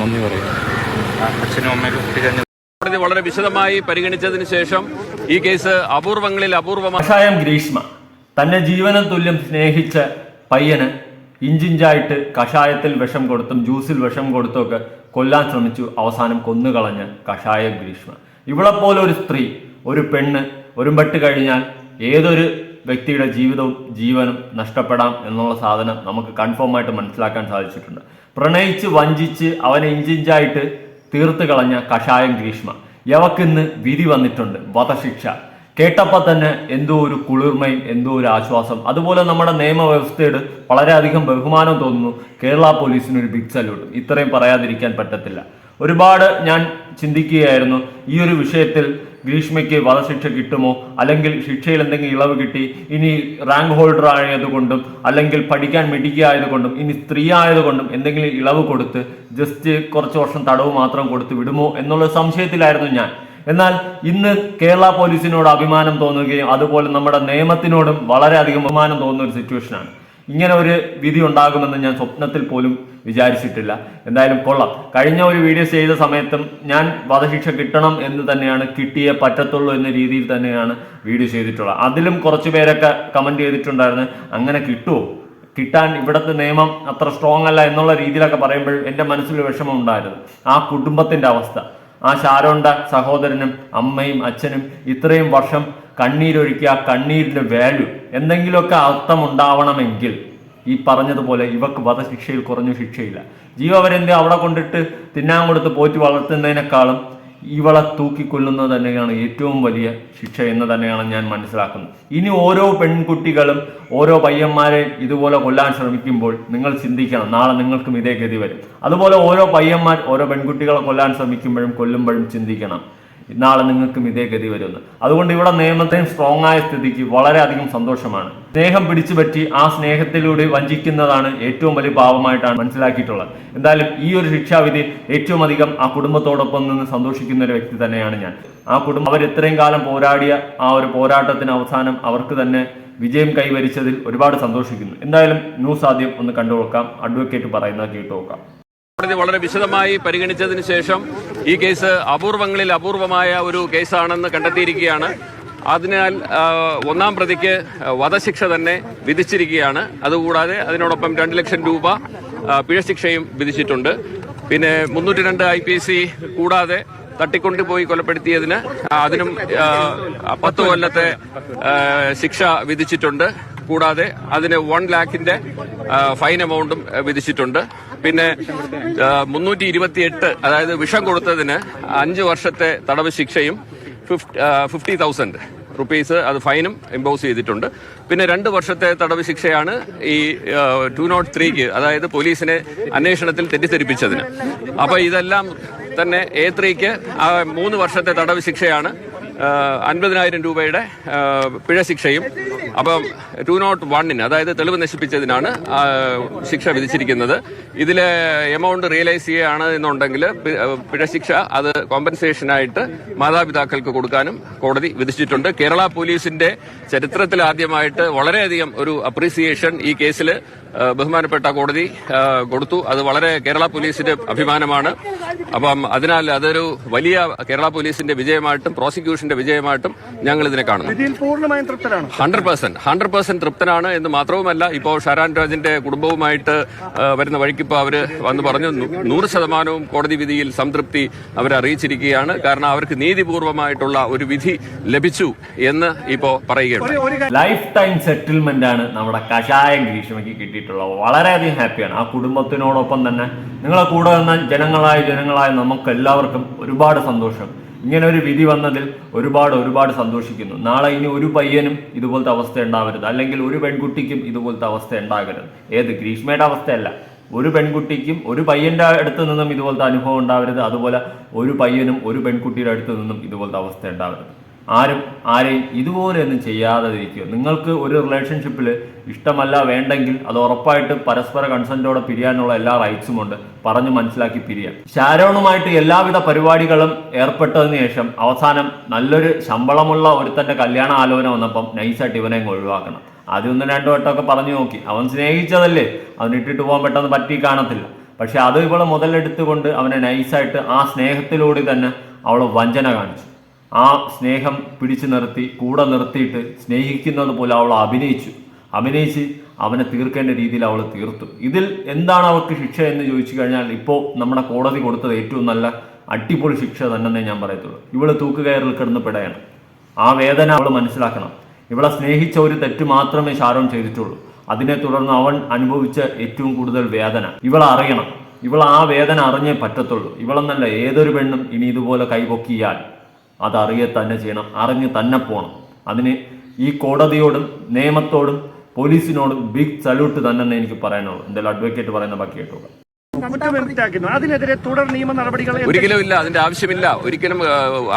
നന്ദി കോടതി വളരെ വിശദമായി പരിഗണിച്ചതിന് ശേഷം ഈ കേസ് അപൂർവങ്ങളിൽ അപൂർവമായ ഗ്രീഷ്മ തന്നെ ജീവനം തുല്യം സ്നേഹിച്ച പയ്യന് ഇഞ്ചിഞ്ചായിട്ട് കഷായത്തിൽ വിഷം കൊടുത്തും ജ്യൂസിൽ വിഷം കൊടുത്തുമൊക്കെ കൊല്ലാൻ ശ്രമിച്ചു അവസാനം കൊന്നുകളഞ്ഞ് കഷായം ഗ്രീഷ്മ. ഇവളെപ്പോലെ ഒരു സ്ത്രീ ഒരു പെണ്ണ് ഒരുമ്പെട്ട് കഴിഞ്ഞാൽ ഏതൊരു വ്യക്തിയുടെ ജീവിതവും ജീവനും നഷ്ടപ്പെടാം എന്നുള്ള സാധനം നമുക്ക് കൺഫേം ആയിട്ട് മനസ്സിലാക്കാൻ സാധിച്ചിട്ടുണ്ട്. പ്രണയിച്ച് വഞ്ചിച്ച് അവനെ ഇഞ്ചിഞ്ചായിട്ട് തീർത്ത് കളഞ്ഞ കഷായം ഗ്രീഷ്മ. യവക്കിന്ന് വിധി വന്നിട്ടുണ്ട്. വധശിക്ഷ. കേട്ടപ്പോൾ തന്നെ എന്തോ ഒരു കുളിർമയും എന്തോ ഒരു ആശ്വാസം. അതുപോലെ നമ്മുടെ നിയമവ്യവസ്ഥയോട് വളരെയധികം ബഹുമാനം തോന്നുന്നു കേരള പോലീസിന് ഒരു ബിഗ് സല്യൂട്ട് ഇത്രയും പറയാതിരിക്കാൻ പറ്റത്തില്ല. ഒരുപാട് ഞാൻ ചിന്തിക്കുകയായിരുന്നു ഈ ഒരു വിഷയത്തിൽ ഗ്രീഷ്മയ്ക്ക് വധശിക്ഷ കിട്ടുമോ? അല്ലെങ്കിൽ ശിക്ഷയിൽ എന്തെങ്കിലും ഇളവ് കിട്ടി? ഇനി റാങ്ക് ഹോൾഡർ ആയതുകൊണ്ടും അല്ലെങ്കിൽ പഠിക്കാൻ മിടിക്കായതുകൊണ്ടും ഇനി സ്ത്രീ ആയതുകൊണ്ടും എന്തെങ്കിലും ഇളവ് കൊടുത്ത് ജസ്റ്റ് കുറച്ച് വർഷം തടവ് മാത്രം കൊടുത്ത് വിടുമോ എന്നുള്ള സംശയത്തിലായിരുന്നു ഞാൻ. എന്നാൽ ഇന്ന് കേരള പോലീസിനോട് അഭിമാനം തോന്നുകയും അതുപോലെ നമ്മുടെ നിയമത്തിനോടും വളരെയധികം അഭിമാനം തോന്നുന്ന ഒരു സിറ്റുവേഷനാണ് ഇങ്ങനെ ഒരു വിധി ഉണ്ടാകുമെന്ന് ഞാൻ സ്വപ്നത്തിൽ പോലും വിചാരിച്ചിട്ടില്ല. എന്തായാലും കൊള്ളാം. കഴിഞ്ഞ ഒരു വീഡിയോ ചെയ്ത സമയത്തും ഞാൻ വധശിക്ഷ കിട്ടണം എന്ന് തന്നെയാണ് കിട്ടിയേ പറ്റത്തുള്ളൂ എന്ന രീതിയിൽ തന്നെയാണ് വീഡിയോ ചെയ്തിട്ടുള്ളത്. അതിലും കുറച്ച് പേരൊക്കെ കമന്റ് ചെയ്തിട്ടുണ്ടായിരുന്നു അങ്ങനെ കിട്ടുമോ കിട്ടാൻ ഇവിടുത്തെ നിയമം അത്ര സ്ട്രോങ് അല്ല എന്നുള്ള രീതിയിലൊക്കെ പറയുമ്പോൾ എന്റെ മനസ്സിൽ വിഷമം ഉണ്ടായിരുന്നു. ആ കുടുംബത്തിന്റെ അവസ്ഥ. ആ ഷാരോണ്ട സഹോദരനും അമ്മയും അച്ഛനും ഇത്രയും വർഷം കണ്ണീരൊഴുക്കിയ ആ കണ്ണീരിന്റെ വാല്യൂ എന്തെങ്കിലുമൊക്കെ അർത്ഥം ഉണ്ടാവണമെങ്കിൽ ഈ പറഞ്ഞതുപോലെ ഇവക്ക് വധശിക്ഷയിൽ കുറഞ്ഞു ശിക്ഷയില്ല. ജീവപര്യന്തം അവിടെ കൊണ്ടിട്ട് തിന്നാൻ കൊടുത്ത് പോറ്റി വളർത്തുന്നതിനേക്കാളും ഇവളെ തൂക്കിക്കൊല്ലുന്നത് തന്നെയാണ് ഏറ്റവും വലിയ ശിക്ഷ എന്ന് തന്നെയാണ് ഞാൻ മനസ്സിലാക്കുന്നത്. ഇനി ഓരോ പെൺകുട്ടികളും ഓരോ പയ്യന്മാരെ ഇതുപോലെ കൊല്ലാൻ ശ്രമിക്കുമ്പോൾ നിങ്ങൾ ചിന്തിക്കണം നാളെ നിങ്ങൾക്കും ഇതേ ഗതി വരും. അതുപോലെ ഓരോ പയ്യന്മാർ ഓരോ പെൺകുട്ടികളെ കൊല്ലാൻ ശ്രമിക്കുമ്പോഴും കൊല്ലുമ്പോഴും ചിന്തിക്കണം. നാളെ നിങ്ങൾക്കും ഇതേ ഗതി വരുമെന്ന് അതുകൊണ്ട് ഇവിടെ നിയമത്തെയും സ്ട്രോങ് ആയ സ്ഥിതിക്ക് വളരെയധികം സന്തോഷമാണ്. സ്നേഹം പിടിച്ചു പറ്റി ആ സ്നേഹത്തിലൂടെ വഞ്ചിക്കുന്നതാണ് ഏറ്റവും വലിയ പാപമായിട്ടാണ് മനസ്സിലാക്കിയിട്ടുള്ളത്. എന്തായാലും ഈ ഒരു ശിക്ഷാവിധി ഏറ്റവും അധികം ആ കുടുംബത്തോടൊപ്പം നിന്ന് സന്തോഷിക്കുന്ന ഒരു വ്യക്തി തന്നെയാണ് ഞാൻ. ആ കുടുംബം അവർ ഇത്രയും കാലം പോരാടിയ ആ ഒരു പോരാട്ടത്തിന് അവസാനം അവർക്ക് തന്നെ വിജയം കൈവരിച്ചതിൽ ഒരുപാട് സന്തോഷിക്കുന്നു. എന്തായാലും ന്യൂസ് ആദ്യം ഒന്ന് കണ്ടു നോക്കാം അഡ്വക്കേറ്റ് പറയുന്നത് കേട്ടു നോക്കാം. കോടതി വളരെ വിശദമായി പരിഗണിച്ചതിന് ശേഷം ഈ കേസ് അപൂർവങ്ങളിൽ അപൂർവമായ ഒരു കേസാണെന്ന് കണ്ടെത്തിയിരിക്കുകയാണ്. അതിനാൽ ഒന്നാം പ്രതിക്ക് വധശിക്ഷ തന്നെ വിധിച്ചിരിക്കുകയാണ്. അതുകൂടാതെ അതിനോടൊപ്പം രണ്ട് ലക്ഷം രൂപ പിഴ പിഴശിക്ഷയും വിധിച്ചിട്ടുണ്ട്. പിന്നെ മുന്നൂറ്റി രണ്ട് ഐ പി സി കൂടാതെ തട്ടിക്കൊണ്ടുപോയി കൊലപ്പെടുത്തിയതിന് അതിനും പത്ത് കൊല്ലത്തെ ശിക്ഷ വിധിച്ചിട്ടുണ്ട്. കൂടാതെ അതിന് വൺ ലാഖിന്റെ ഫൈൻ എമൗണ്ടും വിധിച്ചിട്ടുണ്ട്. പിന്നെ മുന്നൂറ്റി ഇരുപത്തിയെട്ട് അതായത് വിഷം കൊടുത്തതിന് അഞ്ച് വർഷത്തെ തടവ് ശിക്ഷയും ഫിഫ്റ്റി തൗസൻഡ് റുപ്പീസ് അത് ഫൈനും ഇമ്പോസ് ചെയ്തിട്ടുണ്ട്. പിന്നെ രണ്ട് വർഷത്തെ തടവ് ശിക്ഷയാണ് ഈ ടു നോട്ട് ത്രീക്ക് അതായത് പോലീസിനെ അന്വേഷണത്തിൽ തെറ്റിദ്ധരിപ്പിച്ചതിന്. അപ്പോൾ ഇതെല്ലാം തന്നെ എ ത്രീക്ക് മൂന്ന് വർഷത്തെ തടവ് ശിക്ഷയാണ് അൻപതിനായിരം രൂപയുടെ പിഴ ശിക്ഷയും അപ്പം ടു നോട്ട് വണ്ണിന് അതായത് തെളിവ് നശിപ്പിച്ചതിനാണ് ശിക്ഷ വിധിച്ചിരിക്കുന്നത്. ഇതിലെ എമൗണ്ട് റിയലൈസ് ചെയ്യുകയാണ് എന്നുണ്ടെങ്കിൽ പിഴശിക്ഷ പിഴ ശിക്ഷ അത് കോമ്പൻസേഷനായിട്ട് മാതാപിതാക്കൾക്ക് കൊടുക്കാനും കോടതി വിധിച്ചിട്ടുണ്ട്. കേരള പോലീസിന്റെ ചരിത്രത്തിൽ ആദ്യമായിട്ട് വളരെയധികം ഒരു അപ്രീസിയേഷൻ ഈ കേസിൽ ബഹുമാനപ്പെട്ട കോടതി കൊടുത്തു. അത് വളരെ കേരള പോലീസിന്റെ അഭിമാനമാണ്. അപ്പം അതിനാൽ അതൊരു വലിയ കേരള പോലീസിന്റെ വിജയമായിട്ടും പ്രോസിക്യൂഷന്റെ വിജയമായിട്ടും ഞങ്ങൾ ഇതിനെ കാണുന്നു. ഇതിൽ പൂർണമായും തൃപ്തരാണ്. ഹൺഡ്രഡ് പെർസെന്റ് ഹൺഡ്രഡ് പെർസെന്റ് തൃപ്തനാണ് എന്ന് മാത്രവുമല്ല ഇപ്പോൾ ഷാരാൻ രാജിന്റെ കുടുംബവുമായിട്ട് വരുന്ന വഴിക്കിപ്പോൾ അവർ അവർ വന്ന് പറഞ്ഞു നൂറ് ശതമാനവും കോടതി വിധിയിൽ സംതൃപ്തി അവരെ അറിയിച്ചിരിക്കുകയാണ്. കാരണം അവർക്ക് നീതിപൂർവമായിട്ടുള്ള ഒരു വിധി ലഭിച്ചു എന്ന് ഇപ്പോ പറയുകയാണ് ലൈഫ് ടൈം സെറ്റിൽമെന്റ് ആണ് നമ്മുടെ കഷായം ഗ്രീഷ്മയ്ക്ക് കിട്ടിയിട്ടുള്ളത് വളരെയധികം ഹാപ്പിയാണ്. ആ കുടുംബത്തിനോടൊപ്പം തന്നെ നിങ്ങളെ കൂടെ വന്ന ജനങ്ങളായ ജനങ്ങളായ നമുക്ക് എല്ലാവർക്കും ഒരുപാട് സന്തോഷം. ഇങ്ങനെ ഒരു വിധി വന്നതിൽ ഒരുപാട് ഒരുപാട് സന്തോഷിക്കുന്നു. നാളെ ഇനി ഒരു പയ്യനും ഇതുപോലത്തെ അവസ്ഥ ഉണ്ടാവരുത് അല്ലെങ്കിൽ ഒരു പെൺകുട്ടിക്കും ഇതുപോലത്തെ അവസ്ഥ ഉണ്ടാകരുത്. ഏത് ഗ്രീഷ്മയുടെ അവസ്ഥയല്ല. ഒരു പെൺകുട്ടിക്കും ഒരു പയ്യന്റെ അടുത്ത് നിന്നും ഇതുപോലത്തെ അനുഭവം ഉണ്ടാവരുത്. അതുപോലെ ഒരു പയ്യനും ഒരു പെൺകുട്ടിയുടെ അടുത്ത് നിന്നും ഇതുപോലത്തെ അവസ്ഥ ഉണ്ടാവരുത്. ആരും ആരെയും ഇതുപോലെയൊന്നും ചെയ്യാതെ ഇരിക്കുക നിങ്ങൾക്ക് ഒരു റിലേഷൻഷിപ്പിൽ ഇഷ്ടമല്ല വേണ്ടെങ്കിൽ അത് ഉറപ്പായിട്ട് പരസ്പര കൺസെന്റോടെ പിരിയാനുള്ള എല്ലാ റൈറ്റ്സും ഉണ്ട്. പറഞ്ഞു മനസ്സിലാക്കി പിരിയാൻ ഷാരോണുമായിട്ട് എല്ലാവിധ പരിപാടികളും ഏർപ്പെട്ടതിന് ശേഷം അവസാനം നല്ലൊരു ശമ്പളമുള്ള ഒരുത്തന്റെ കല്യാണ ആലോചന വന്നപ്പം നൈസായിട്ട് ഇവനെ ഒഴിവാക്കണം. ആദ്യം ഒന്ന് രണ്ടു വട്ടമൊക്കെ പറഞ്ഞു നോക്കി. അവൻ സ്നേഹിച്ചതല്ലേ? അവൻ ഇട്ടിട്ട് പോകാൻ പെട്ടെന്ന് പറ്റി കാണത്തില്ല. പക്ഷെ അത് ഇവളെ മുതലെടുത്തുകൊണ്ട് അവനെ നൈസായിട്ട് ആ സ്നേഹത്തിലൂടെ തന്നെ അവൾ വഞ്ചന കാണിച്ചു. ആ സ്നേഹം പിടിച്ചു നിർത്തി കൂടെ നിർത്തിയിട്ട് സ്നേഹിക്കുന്നത് പോലെ അവൾ അഭിനയിച്ചു. അഭിനയിച്ച് അവനെ തീർക്കേണ്ട രീതിയിൽ അവൾ തീർത്തു. ഇതിൽ എന്താണ് അവൾക്ക് ശിക്ഷ എന്ന് ചോദിച്ചു കഴിഞ്ഞാൽ ഇപ്പോൾ നമ്മുടെ കോടതി കൊടുത്തത് ഏറ്റവും നല്ല അടിപൊളി ശിക്ഷ തന്നെ ഞാൻ പറയത്തുള്ളൂ. ഇവൾ തൂക്കുകയറിൽ കിടന്ന് പെടയാണ്. ആ വേദന അവൾ മനസ്സിലാക്കണം. ഇവളെ സ്നേഹിച്ച ഒരു തെറ്റ് മാത്രമേ ഷാരോൺ ചെയ്തിട്ടുള്ളൂ. അതിനെ തുടർന്ന് അവൻ അനുഭവിച്ച ഏറ്റവും കൂടുതൽ വേദന. ഇവൾ അറിയണം. ഇവൾ ആ വേദന അറിഞ്ഞേ പറ്റത്തുള്ളൂ. ഇവളെന്നല്ല ഏതൊരു പെണ്ണും ഇനി ഇതുപോലെ കൈപൊക്കിയാൽ അതറിയെ തന്നെ ചെയ്യണം അറിഞ്ഞ് തന്നെ പോകണം അതിന് ഈ കോടതിയോടും നിയമത്തോടും പോലീസിനോടും ബിഗ് സല്യൂട്ട് തന്നെ എനിക്ക് പറയാനുള്ളൂ. എന്തായാലും അഡ്വക്കേറ്റ് പറയുന്ന ബാക്കി കേട്ടോ കുറ്റവിമുക്തരാക്കുന്നു അതിനെതിരെ തുടർ നിയമ നടപടികൾ ഒരിക്കലും ഇല്ല അതിന്റെ ആവശ്യമില്ല. ഒരിക്കലും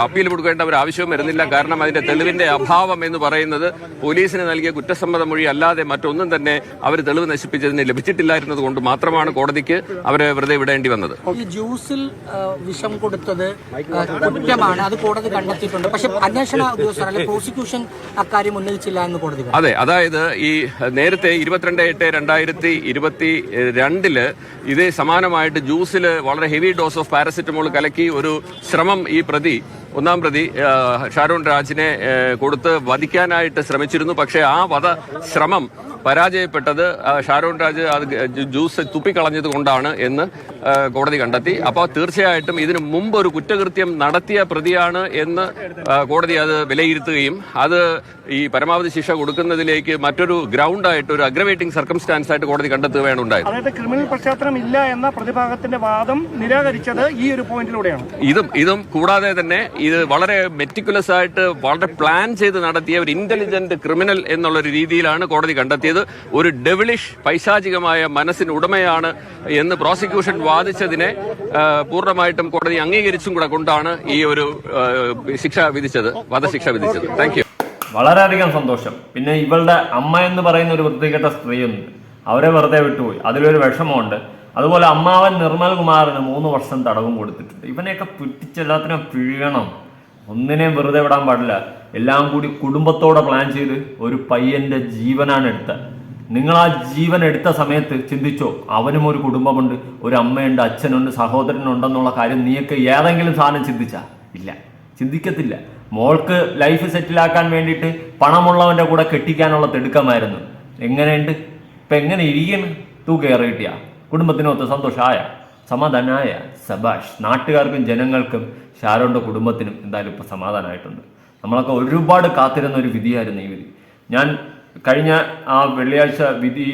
അപ്പീൽ കൊടുക്കേണ്ട ഒരു ആവശ്യവും വരുന്നില്ല. കാരണം അതിന്റെ തെളിവിന്റെ അഭാവം എന്ന് പറയുന്നത് പോലീസിന് നൽകിയ കുറ്റസമ്മത മൊഴി അല്ലാതെ മറ്റൊന്നും തന്നെ അവർ തെളിവ് നശിപ്പിച്ചതിന് ലഭിച്ചിട്ടില്ലായിരുന്നത് കൊണ്ട് മാത്രമാണ് കോടതിക്ക് അവരെ വെറുതെ വിടേണ്ടി വന്നത്. ഈ ജ്യൂസിൽ വിഷം കൊടുത്തത് കുറ്റമാണ്. അത് കോടതി കണ്ടെത്തിയിട്ടുണ്ട്. പക്ഷെ അന്വേഷണ ഉദ്യോഗസ്ഥർ അല്ലെ പ്രോസിക്യൂഷൻ അക്കാര്യം ഉന്നയിച്ചില്ല എന്ന് കോടതി പറഞ്ഞു. അതെ അതായത് ഈ നേരത്തെ ഇരുപത്തിരണ്ട് എട്ട് രണ്ടായിരത്തി ഇരുപത്തി രണ്ടിൽ ഇതേ സമാനമായിട്ട് ജ്യൂസിൽ വളരെ ഹെവി ഡോസ് ഓഫ് പാരസെറ്റമോൾ കലക്കി ഒരു ശ്രമം ഈ പ്രതി ഒന്നാം പ്രതി ഷാരൂൺ രാജിനെ കൊടുത്ത് വധിക്കാനായിട്ട് ശ്രമിച്ചിരുന്നു. പക്ഷേ ആ വധ ശ്രമം പരാജയപ്പെട്ടത് ഷാരൂൺ ഷാരോൺ രാജ് അത് ജ്യൂസ് തുപ്പിക്കളഞ്ഞത് കൊണ്ടാണ് എന്ന് കോടതി കണ്ടെത്തി. അപ്പോൾ തീർച്ചയായിട്ടും ഇതിനു മുമ്പ് ഒരു കുറ്റകൃത്യം നടത്തിയ പ്രതിയാണ് എന്ന് കോടതി അത് വിലയിരുത്തുകയും അത് ഈ പരമാവധി ശിക്ഷ കൊടുക്കുന്നതിലേക്ക് മറ്റൊരു ഗ്രൗണ്ടായിട്ട് ഒരു അഗ്രവേറ്റിംഗ് സർക്കംസ്റ്റാൻസ് ആയിട്ട് കോടതി കണ്ടെത്തുകയാണ് ഉണ്ടായത്. അതായത് ക്രിമിനൽ പശ്ചാത്തലം ഇല്ല എന്ന പ്രതിഭാഗത്തിന്റെ വാദം നിരാകരിച്ചത് ഈ ഒരു പോയിന്റിലൂടെയാണ് ഇതും ഇതും കൂടാതെ തന്നെ ഇത് വളരെ മെറ്റിക്കുലസ് ആയിട്ട് വളരെ പ്ലാൻ ചെയ്ത് നടത്തിയ ഒരു ഇന്റലിജന്റ് ക്രിമിനൽ എന്നുള്ള രീതിയിലാണ് കോടതി കണ്ടെത്തിയത്. ഒരു ഡെവിളിഷ് പൈശാചികമായ മനസ്സിന് ഉടമയാണ് എന്ന് പ്രോസിക്യൂഷൻ വാദിച്ചതിനെ പൂർണമായിട്ടും കോടതി അംഗീകരിച്ചും കൂടെ കൊണ്ടാണ് ഈ ഒരു ശിക്ഷ വിധിച്ചത് വധശിക്ഷ വിധിച്ചത്. താങ്ക് യു വളരെയധികം സന്തോഷം. പിന്നെ ഇവളുടെ അമ്മ എന്ന് പറയുന്ന ഒരു വൃത്തികെട്ട സ്ത്രീയുണ്ട്. അവരെ വെറുതെ വിട്ടുപോയി. അതിലൊരു വിഷമമുണ്ട്. അതുപോലെ അമ്മാവൻ നിർമ്മൽ കുമാറിന് മൂന്ന് വർഷം തടവും കൊടുത്തിട്ടുണ്ട്. ഇവനെയൊക്കെ പിടിച്ചെല്ലാത്തിനും പിഴയണം. ഒന്നിനെയും വെറുതെ വിടാൻ പാടില്ല. എല്ലാം കൂടി കുടുംബത്തോടെ പ്ലാൻ ചെയ്ത് ഒരു പയ്യന്റെ ജീവനാണ് എടുത്തത് നിങ്ങൾ ആ ജീവൻ എടുത്ത സമയത്ത് ചിന്തിച്ചോ അവനും ഒരു കുടുംബമുണ്ട് ഒരു അമ്മയുണ്ട് അച്ഛനുണ്ട് സഹോദരനുണ്ടെന്നുള്ള കാര്യം നീയൊക്കെ ഏതെങ്കിലും സാധനം ചിന്തിച്ചാ? ഇല്ല. ചിന്തിക്കത്തില്ല. മോൾക്ക് ലൈഫ് സെറ്റിലാക്കാൻ വേണ്ടിയിട്ട് പണമുള്ളവന്റെ കൂടെ കെട്ടിക്കാനുള്ള തിടുക്കമായിരുന്നു. എങ്ങനെയുണ്ട്? ഇപ്പൊ എങ്ങനെ ഇരിക്കുന്നു? തൂക്കേറി കിട്ടിയ കുടുംബത്തിനൊത്ത് സന്തോഷമായ സമാധാനായ സബാഷ് നാട്ടുകാർക്കും ജനങ്ങൾക്കും ഷാരോന്റെ കുടുംബത്തിനും എന്തായാലും ഇപ്പോൾ സമാധാനമായിട്ടുണ്ട് നമ്മളൊക്കെ ഒരുപാട് കാത്തിരുന്ന ഒരു വിധിയായിരുന്നു ഈ വിധി. ഞാൻ കഴിഞ്ഞ ആ വെള്ളിയാഴ്ച വിധി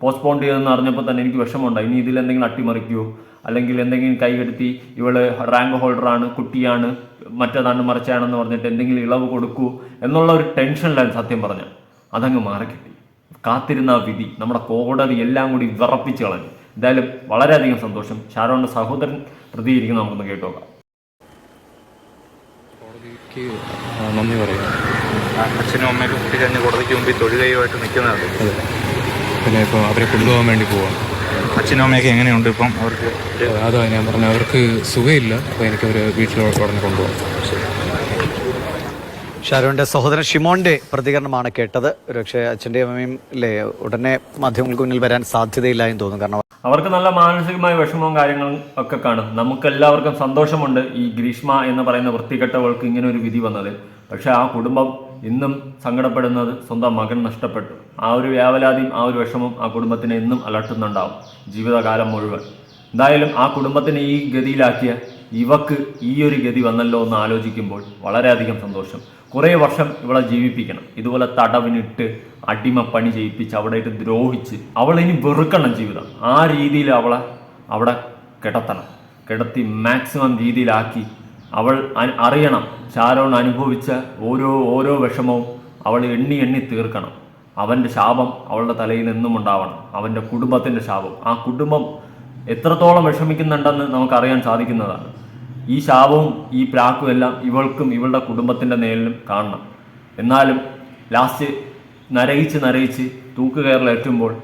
പോസ്റ്റ്പോൺ ചെയ്തെന്ന് അറിഞ്ഞപ്പോൾ തന്നെ എനിക്ക് വിഷമമുണ്ടായി. ഇനി ഇതിൽ എന്തെങ്കിലും അട്ടിമറിക്കുമോ അല്ലെങ്കിൽ എന്തെങ്കിലും കൈകെടുത്തി ഇവൾ റാങ്ക് ഹോൾഡറാണ് കുട്ടിയാണ് മറ്റേതാണ് മറിച്ചാണെന്ന് പറഞ്ഞിട്ട് എന്തെങ്കിലും ഇളവ് കൊടുക്കൂ എന്നുള്ള ഒരു ടെൻഷനിലായിരുന്നു സത്യം പറഞ്ഞാൽ. അതങ്ങ് മാറിക്കിട്ടി. കാത്തിരുന്ന ആ വിധി നമ്മുടെ കോടതി എല്ലാം കൂടി വിറപ്പിച്ച് കളഞ്ഞു. എന്തായാലും വളരെയധികം സന്തോഷം. ഷാരോണിന്റെ സഹോദരൻ പ്രതികരിക്കുന്ന. നമുക്കൊന്ന് കേട്ടോക്കാം. കോടതിക്ക് നന്ദി പറയാം. അച്ഛനും അമ്മയും കുട്ടിക്കഴിഞ്ഞ് കോടതിക്ക് മുമ്പിൽ തൊഴുകയുമായിട്ട് നിൽക്കുന്നതാണ്. പിന്നെ ഇപ്പോൾ അവരെ കൊണ്ടുപോകാൻ വേണ്ടി പോവാം. അച്ഛനും അമ്മയൊക്കെ എങ്ങനെയുണ്ട് ഇപ്പം? അവർക്ക് അതാ ഞാൻ പറഞ്ഞു അവർക്ക് സുഖമില്ല അപ്പോൾ എനിക്ക് അവർ വീട്ടിലോട്ട് ഉടനെ കൊണ്ടുപോകാം ഷാരോന്റെ സഹോദരൻ ഷിമോന്റെ പ്രതികരണമാണ് കേട്ടത്. ഒരുപക്ഷെ അച്ഛന്റെയും അമ്മയും അല്ലേ ഉടനെ മാധ്യമങ്ങൾക്ക് മുന്നിൽ വരാൻ സാധ്യതയില്ല എന്ന് തോന്നുന്നു. കാരണം അവർക്ക് നല്ല മാനസികമായ വിഷമവും കാര്യങ്ങളും ഒക്കെ കാണും. നമുക്ക് എല്ലാവർക്കും സന്തോഷമുണ്ട് ഈ ഗ്രീഷ്മ എന്ന് പറയുന്ന വൃത്തികെട്ടവൾക്ക് ഇങ്ങനെ ഒരു വിധി വന്നത്. പക്ഷേ ആ കുടുംബം ഇന്നും സങ്കടപ്പെടുന്നത് സ്വന്തം മകൻ നഷ്ടപ്പെട്ടു. ആ ഒരു വ്യാവലാതിയും ആ ഒരു വിഷമം ആ കുടുംബത്തിനെ ഇന്നും അലട്ടുന്നുണ്ടാവും. ജീവിതകാലം മുഴുവൻ. എന്തായാലും ആ കുടുംബത്തിനെ ഈ ഗതിയിലാക്കിയ ഇവക്ക് ഈ ഒരു ഗതി വന്നല്ലോ എന്ന് ആലോചിക്കുമ്പോൾ വളരെയധികം സന്തോഷം. കുറേ വർഷം ഇവളെ ജീവിപ്പിക്കണം. ഇതുപോലെ തടവിനിട്ട് അടിമപ്പണി ചെയ്യിപ്പിച്ച് അവിടെ ഇട്ട് ദ്രോഹിച്ച് അവളെ ഇനി വെറുക്കണം ജീവിതം. ആ രീതിയിൽ അവളെ അവിടെ കിടത്തണം. കിടത്തി മാക്സിമം രീതിയിലാക്കി അവൾ അറിയണം. ഷാരോൺ അനുഭവിച്ച ഓരോ ഓരോ വിഷമവും അവൾ എണ്ണി എണ്ണി തീർക്കണം. അവന്റെ ശാപം അവളുടെ തലയിൽ നിന്നും ഉണ്ടാവണം. അവന്റെ കുടുംബത്തിന്റെ ശാപം. ആ കുടുംബം എത്രത്തോളം വിഷമിക്കുന്നുണ്ടെന്ന് നമുക്കറിയാൻ സാധിക്കുന്നതാണ്. ഈ ശാപവും ഈ പ്രാക്കും എല്ലാം ഇവൾക്കും ഇവളുടെ കുടുംബത്തിന്റെ നേരിലും കാണണം. എന്നാലും ലാസ്റ്റ് നരയിച്ച് നരയിച്ച് തൂക്കുകയറിലെത്തുമ്പോൾ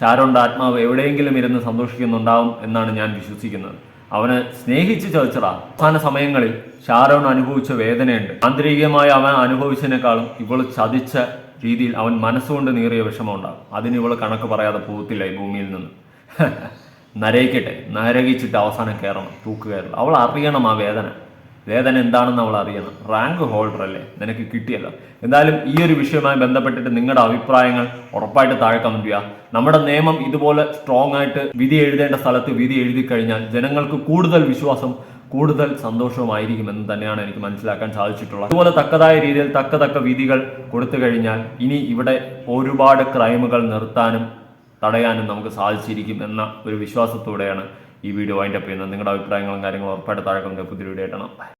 ഷാരോണിന്റെ ആത്മാവ് എവിടെയെങ്കിലും ഇരുന്ന് സന്തോഷിക്കുന്നുണ്ടാവും എന്നാണ് ഞാൻ വിശ്വസിക്കുന്നത്. അവനെ സ്നേഹിച്ച് ചതിച്ചടാ അവസാന സമയങ്ങളിൽ ഷാരോൺ അനുഭവിച്ച വേദനയുണ്ട്. ആന്തരികമായി അവൻ അനുഭവിച്ചതിനേക്കാളും ഇവൾ ചതിച്ച രീതിയിൽ അവൻ മനസ്സുകൊണ്ട് നീറിയ വിഷമമുണ്ടാകും അതിന് ഇവൾ കണക്ക് പറയാതെ പോകത്തില്ല ഈ ഭൂമിയിൽ നിന്ന്. നരയിക്കട്ടെ നരകിച്ചിട്ട് അവസാനം കയറണം തൂക്ക് കയറണം. അവൾ അറിയണം ആ വേദന. വേദന എന്താണെന്ന് അവൾ അറിയണം. റാങ്ക് ഹോൾഡർ അല്ലേ? നിനക്ക് കിട്ടിയല്ലോ. എന്തായാലും ഈ ഒരു വിഷയവുമായി ബന്ധപ്പെട്ടിട്ട് നിങ്ങളുടെ അഭിപ്രായങ്ങൾ ഉറപ്പായിട്ട് താഴെ കമന്റ് ചെയ്യുക. നമ്മുടെ നിയമം ഇതുപോലെ സ്ട്രോങ് ആയിട്ട് വിധി എഴുതേണ്ട സ്ഥലത്ത് വിധി എഴുതി കഴിഞ്ഞാൽ ജനങ്ങൾക്ക് കൂടുതൽ വിശ്വാസം കൂടുതൽ സന്തോഷവുമായിരിക്കുമെന്ന് തന്നെയാണ് എനിക്ക് മനസ്സിലാക്കാൻ സാധിച്ചിട്ടുള്ളത്. അതുപോലെ തക്കതായ രീതിയിൽ തക്ക തക്ക വിധികൾ കൊടുത്തു കഴിഞ്ഞാൽ ഇനി ഇവിടെ ഒരുപാട് ക്രൈമുകൾ നിർത്താനും തടയാനും നമുക്ക് സാധിച്ചിരിക്കും എന്ന ഒരു വിശ്വാസത്തോടെയാണ് ഈ വീഡിയോ വൈൻഡപ്പ് ചെയ്യുന്നത്. നിങ്ങളുടെ അഭിപ്രായങ്ങളും കാര്യങ്ങളും ഉറപ്പായിട്ട് താഴെ കൊണ്ട് പുതിയ വീഡിയോ ആയിട്ടാണ്